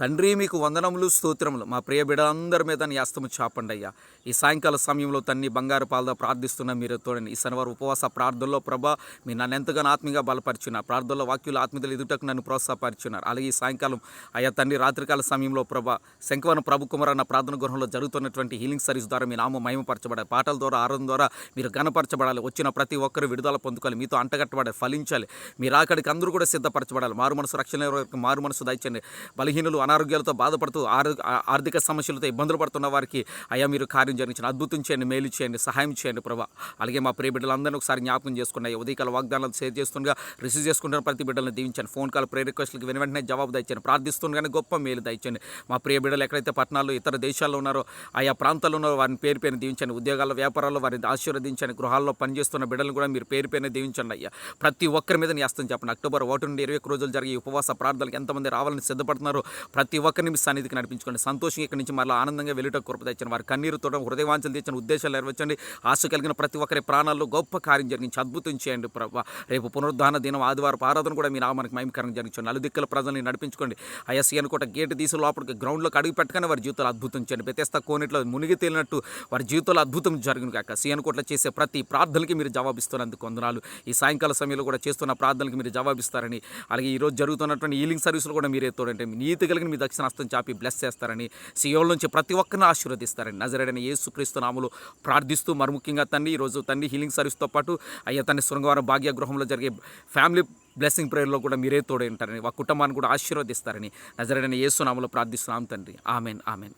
తండ్రి మీకు వందనములు స్తోత్రములు. మా ప్రియ బిడ్డలందరి మీద నీ హస్తము చాపండి అయ్యా. ఈ సాయంకాల సమయంలో తన్ని బంగారు పాలతో ప్రార్థిస్తున్న మీరు తోడండి. ఈ శనివారం ఉపవాస ప్రార్థనలో ప్రభా మీరు నన్ను ఎంతగానో ఆత్మీయంగా బలపరిచున్నారు ప్రార్థనలో వాక్యులు ఆత్మీయతలు ఎదుటకు నన్ను ప్రోత్సాహపరిచున్నారు అలాగే ఈ సాయంకాలం అయ్యా తండ్రి రాత్రికాల సమయంలో ప్రభా శంకవన ప్రభు కుమార్ అన్న ప్రార్థన గృహంలో జరుగుతున్నటువంటి హీలింగ్ సర్వీస్ ద్వారా మీ నామం మహిమపరచబడాలి. పాటల ద్వారా ఆరాధన ద్వారా మీరు గణపరచబడాలి వచ్చిన ప్రతి ఒక్కరు విడుదల పొందుకోవాలి. మీతో అంటగట్టబడాలి ఫలించాలి. మీరు అక్కడికి అందరూ కూడా సిద్ధపరచబడాలి. మారు మనసు రక్షణ మారు మనసు దయచండి బలహీనులు అనారోగ్యాలతో బాధపడుతూ ఆర్థిక సమస్యలతో ఇబ్బందులు పడుతున్న వారికి అయ్యా మీరు కార్యం జరిగించిన అద్భుతం చేయండి మేలు చేయండి సహాయం చేయండి ప్రభా. అలాగే మా ప్రియ బిడ్డలందరినీ ఒకసారి జ్ఞాపకం చేసుకున్నాయి ఉదయకాల వాగ్దానాలు షేర్ చేస్తుండగా రిసీవ్ చేసుకుంటున్న ప్రతి బిడ్డలను దీవించండి. ఫోన్ కాల్ ప్రే రిక్వెస్ట్లకి వెను వెంటనే జవాబు దయచండి ప్రార్థిస్తుండగానే గొప్ప మేలు దయచండి మా ప్రియ బిడ్డలు ఎక్కడైతే పట్టణాల్లో ఇతర దేశాల్లో ఉన్నారో ఆయా ప్రాంతాల్లో ఉన్నారో వారిని పేరు పేరు దీవించండి. ఉద్యోగాల్లో వ్యాపారాల్లో వారిని ఆశీర్వదించండి. గృహాల్లో పనిచేస్తున్న బిడ్డలను కూడా మీరు పేరు పేరున దీవించండి అయ్యా. ప్రతి ఒక్కరి మీద నీ చెప్పండి. అక్టోబర్ ఒకటి నుండి ఇరవై రోజులు జరిగే ఉపవాస ప్రార్థనలకు ఎంతమంది రావాలని సిద్ధపడుతున్నారు ప్రతి ఒక్కరిని మీ సన్నిధికి నడిపించుకోండి. సంతోషం ఇక్కడి నుంచి మళ్ళీ ఆనందంగా వెళ్ళటం కృప తెచ్చండి వారి కన్నీరు తోడడం హృదయవాంచలు తెచ్చిన ఉద్దేశాలు నెరవేర్చండి. ఆశ కలిగిన ప్రతి ఒక్కరి ప్రాణాల్లో గొప్ప కార్యం జరిగించి అద్భుతం చేయండి ప్రభా. రేపు పునరుద్ధాన దినం ఆదివారం ఆరాధన కూడా మీ నామానికి మహిమకరం జరిగించండి. నలుదిక్కల ప్రజల్ని నడిపించుకోండి. ఐఎస్సీ అనుకుంట గేటు తీసి లోపలికి గ్రౌండ్లోకి అడుగు పెట్టగానే వారి జీవితాలు అద్భుతం చేయండి. బెతెస్తా కోనిట్లో మునిగి తేలినట్టు వారి జీవితంలో అద్భుతం జరిగిన కాక సీఎన్ కోట్ల చేసే ప్రతి ప్రార్థనకి మీరు జవాబిస్తున్నందుకు వందనాలు. ఈ సాయంకాల సమయంలో కూడా చేస్తున్న ప్రార్థనలకు మీరు జవాబిస్తారని అలాగే ఈరోజు జరుగుతున్నటువంటి హీలింగ్ సర్వీసులు కూడా మీరే తోడంటే నీతి కలిగిన మీ దక్షిణ హస్తం చాపి బ్లెస్ చేస్తారని సియోల నుంచి ప్రతి ఒక్కరిని ఆశీర్వదిస్తారని నజరేడని యేసుక్రీస్తు నాములు ప్రార్థిస్తూ మరి ముఖ్యంగా తండ్రి ఈరోజు తండ్రి హీలింగ్ సర్వీస్తో పాటు అయ్యా తండ్రి శృంగవారం భాగ్య గృహంలో జరిగే ఫ్యామిలీ బ్లెస్సింగ్ ప్రేయర్లో కూడా మీరే తోడే ఉంటారని ఆ కుటుంబాన్ని కూడా ఆశీర్వదిస్తారని నజరేడని యేసు నామలో ప్రార్థిస్తున్నాం తండ్రి. Amen amen amen.